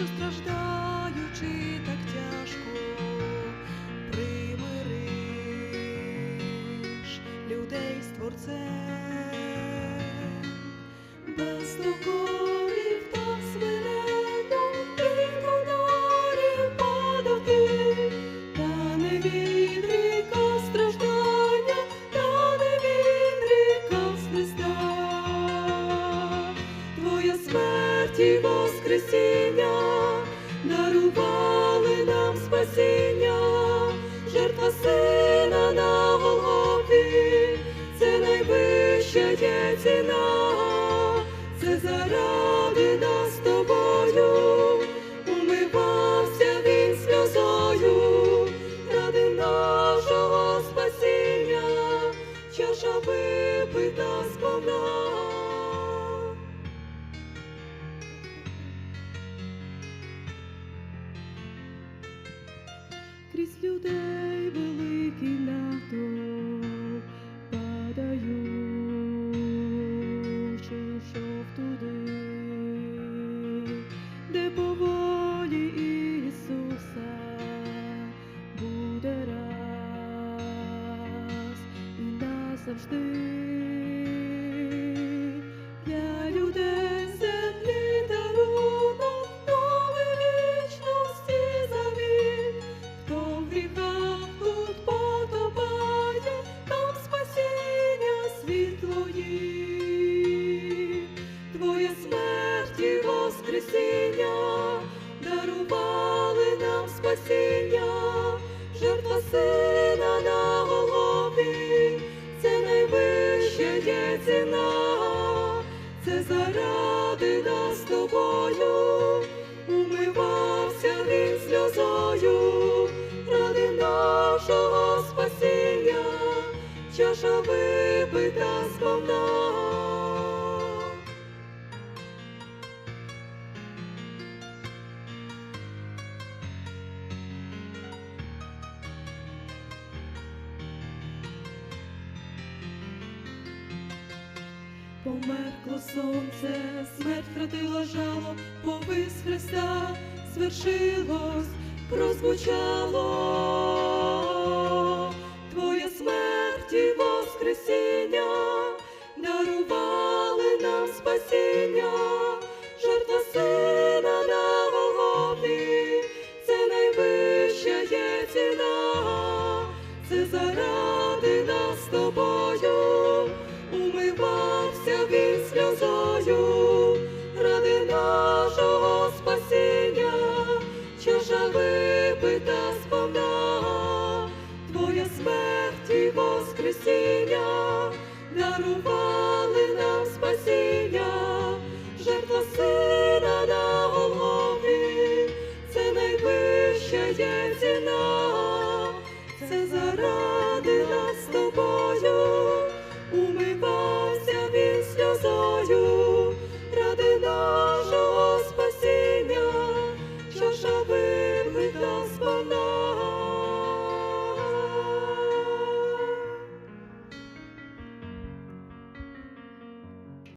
що страждаючи так тяжко, примириш людей з творцем, без докорів та смиренно ти донорів падав та не відрікав страждання, та не відрікав з Христа. Твоя смерть і воскресіння дарували нам спасіння, жертва сина на Голгофі, це найвища є ціна, це заради нас крізь людей великий натовп падаючи, йшов туди, де по волі Ісуса буде раз і назавжди. Це заради нас тобою, умивався він сльозою, ради нашого Померкло сонце, смерть втратила жало, повис Христа, свершилось, прозвучало. Воскресіння дарували нам спасіння, жертва сина на голові, це найвища є ціна, це заради